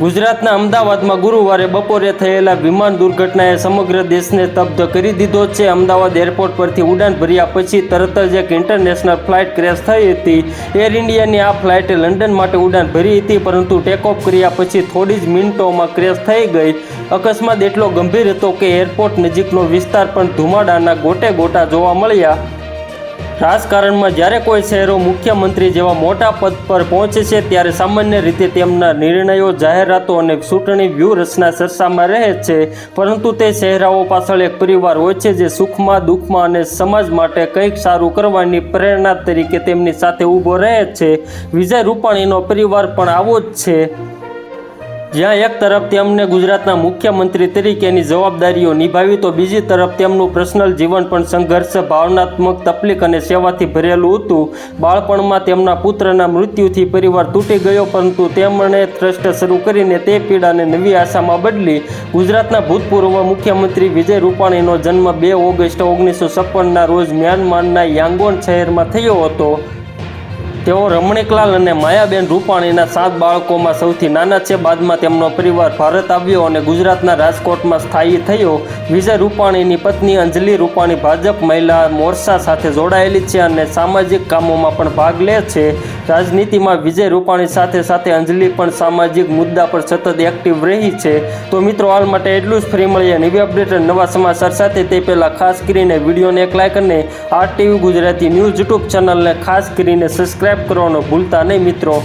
ગુજરાતના અમદાવાદમાં ગુરુવારે બપોરે થયેલા વિમાન દુર્ઘટનાએ સમગ્ર દેશને સ્તબ્ધ કરી દીધો છે. અમદાવાદ એરપોર્ટ પરથી ઉડાન ભર્યા પછી તરત જ એક ઇન્ટરનેશનલ ફ્લાઇટ ક્રેશ થઈ હતી. એર ઇન્ડિયાની આ ફ્લાઇટે લંડન માટે ઉડાન ભરી હતી, પરંતુ ટેકઓફ કર્યા પછી થોડી જ મિનિટોમાં ક્રેશ થઈ ગઈ. અકસ્માત એટલો ગંભીર હતો કે એરપોર્ટ નજીકનો વિસ્તાર પણ ધુમાડાના ગોટે ગોટા જોવા મળ્યા. રાજકારણમાં જ્યારે કોઈ શહેરો મુખ્યમંત્રી જેવા મોટા પદ પર પહોંચે છે, ત્યારે સામાન્ય રીતે તેમના નિર્ણયો જાહેરાતો અને ચૂંટણી વ્યૂહરચના ચર્ચામાં રહે છે. પરંતુ તે શહેરાઓ પાછળ એક પરિવાર હોય છે, જે સુખમાં, દુઃખમાં અને સમાજ માટે કંઈક સારું કરવાની પ્રેરણા તરીકે તેમની સાથે ઊભો રહે છે. વિજય રૂપાણીનો પરિવાર પણ આવો જ છે. જ્યાં એક તરફ તેમને ગુજરાતના મુખ્યમંત્રી તરીકેની જવાબદારીઓ નિભાવી, તો બીજી તરફ તેમનું પર્સનલ જીવન પણ સંઘર્ષ, ભાવનાત્મક તકલીફ અને સેવાથી ભરેલું હતું. બાળપણમાં તેમના પુત્રના મૃત્યુથી પરિવાર તૂટી ગયો, પરંતુ તેમણે ટ્રસ્ટ શરૂ કરીને તે પીડાને નવી આશામાં બદલી. ગુજરાતના ભૂતપૂર્વ મુખ્યમંત્રી વિજય રૂપાણીનો જન્મ બે ઓગસ્ટ ઓગણીસો છપ્પનના રોજ મ્યાનમારના યાંગોન શહેરમાં થયો હતો. તેઓ રમણીકલાલ અને માયાબેન રૂપાણીના સાત બાળકોમાં સૌથી નાના છે. બાદમાં તેમનો પરિવાર ભારત આવ્યો અને ગુજરાતના રાજકોટમાં સ્થાયી થયો. વિજય રૂપાણીની પત્ની અંજલિ રૂપાણી ભાજપ મહિલા મોરચા સાથે જોડાયેલી છે અને સામાજિક કામોમાં પણ ભાગ લે છે. રાજનીતિમાં વિજય રૂપાણી સાથે સાથે અંજલિ પણ સામાજિક મુદ્દા પર સતત એક્ટિવ રહી છે. તો મિત્રો, હાલ માટે એટલું જ. ફ્રી મળીએ નવી અપડેટ નવા સમાચાર સાથે. તે પહેલાં ખાસ કરીને વિડીયોને એક લાઇક અને R TV Gujarati news YouTube ચેનલને ખાસ કરીને સબસ્ક્રાઇબ કરવાનો ભૂલતા નહીં મિત્રો.